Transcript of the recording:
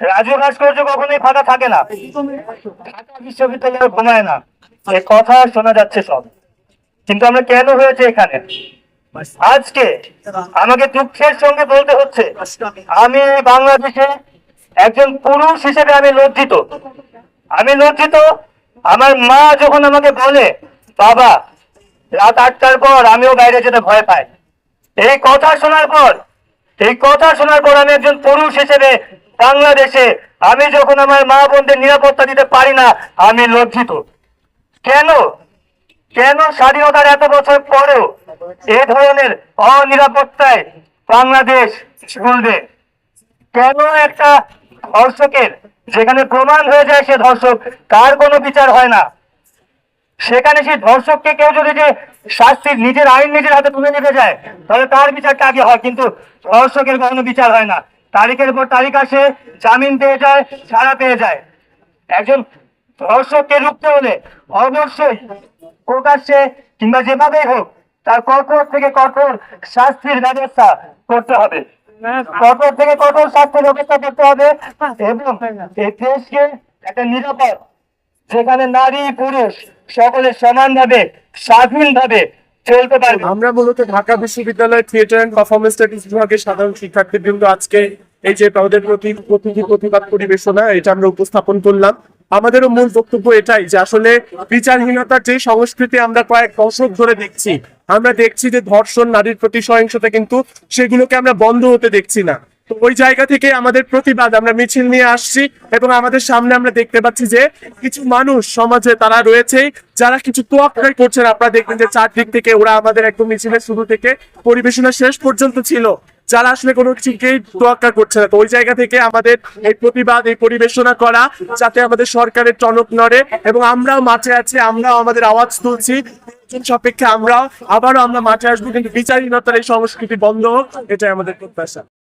রাজু ভাস্কর্য কখনোই ফাঁকা থাকে না। ঢাকা বিশ্ববিদ্যালয় ঘুমায় না। এ কথা শোনা যাচ্ছে সব। কিন্তু আমরা কেন হয়েছে এখানে? আজকে আমাকে দুঃখের সঙ্গে বলতে হচ্ছে, আমি বাংলাদেশে একজন পুরুষ হিসেবে আমি লজ্জিত। আমি লজ্জিত, আমার মা যখন আমাকে বলে, বাবা, রাত আটটার পর আমিও বাইরে যেতে ভয় পাই। এই কথা শোনার পর, এই কথা শোনার পর আমি একজন পুরুষ হিসেবে বাংলাদেশে আমি যখন আমার মা বোনদের নিরাপত্তা দিতে পারি না, আমি লজ্জিত। কেন? কেন স্বাধীনতার এত বছর পরেও এ ধরনের অনিরাপত্তায় বাংলাদেশ চলবে কেন একটা ধর্ষকের যেখানে প্রমাণ হয়ে যায় সে ধর্ষক, তার কোনো বিচার হয় না? সেখানে সেই ধর্ষককে কেউ যদি যে শাস্তির নিজের আইন নিজের হাতে তুলে নিতে যায় তাহলে তার বিচারটা আগে হয়? কিন্তু ধর্ষকের কোনো বিচার হয় না। তারিখের পর তারিখ আসে, জামিন পেয়ে যায়, ছাড়া পেয়ে যায়। একজন ধর্ষককে রুখতে হলে অবশ্যই প্রকাশ্যে কিংবা যেভাবেই হোক তার কঠোর থেকে কঠোর শাস্তির ব্যবস্থা করতে হবে। কঠোর থেকে কঠোর শাস্তির ব্যবস্থা করতে হবে এবং দেশকে একটা নিরাপদ, যেখানে নারী, পুরুষ সকলে সমানভাবে, স্বাধীনভাবে চলতে পারবে। আমরা মূলত ঢাকা বিশ্ববিদ্যালয়ের থিয়েটার এন্ড পারফরমেন্স স্টাডিজ বিভাগের সাধারণ শিক্ষার্থীবৃন্দ আজকে এই যে তাদের প্রতি প্রতিটি প্রতিবাদ পরিবেশনা, এটা আমরা উপস্থাপন করলাম। আমাদেরও মূল বক্তব্য এটাই যে আসলে বিচারহীনতার যে সংস্কৃতি আমরা কয়েক দশক ধরে দেখছি, আমরা দেখছি যে ধর্ষণ, নারীর প্রতি সহিংসতা কিন্তু সেগুলোকে আমরা বন্ধ হতে দেখছি না। তো ওই জায়গা থেকে আমাদের প্রতিবাদ, আমরা মিছিল নিয়ে আসছি এবং আমাদের সামনে আমরা দেখতে পাচ্ছি যে কিছু মানুষ সমাজে তারা রয়েছে যারা কিছু তোয়াক্কাই করছেন। আপনারা দেখবেন যে চারদিক থেকে ওরা আমাদের একদম মিছিলের শুরু থেকে পরিবেশনা শেষ পর্যন্ত ছিল, যারা আসলে কোনো কিছুকেই তোয়াক্কা করছে না। তো ওই জায়গা থেকে আমাদের এই প্রতিবাদ, এই পরিবেশনা করা, যাতে আমাদের সরকারের টনক নড়ে এবং আমরাও মাঠে আছি, আমরাও আমাদের আওয়াজ তুলছি। সাপেক্ষে আমরাও, আবারও আমরা মাঠে আসব, কিন্তু বিচারহীনতার এই সংস্কৃতি বন্ধ হোক, এটাই আমাদের প্রত্যাশা।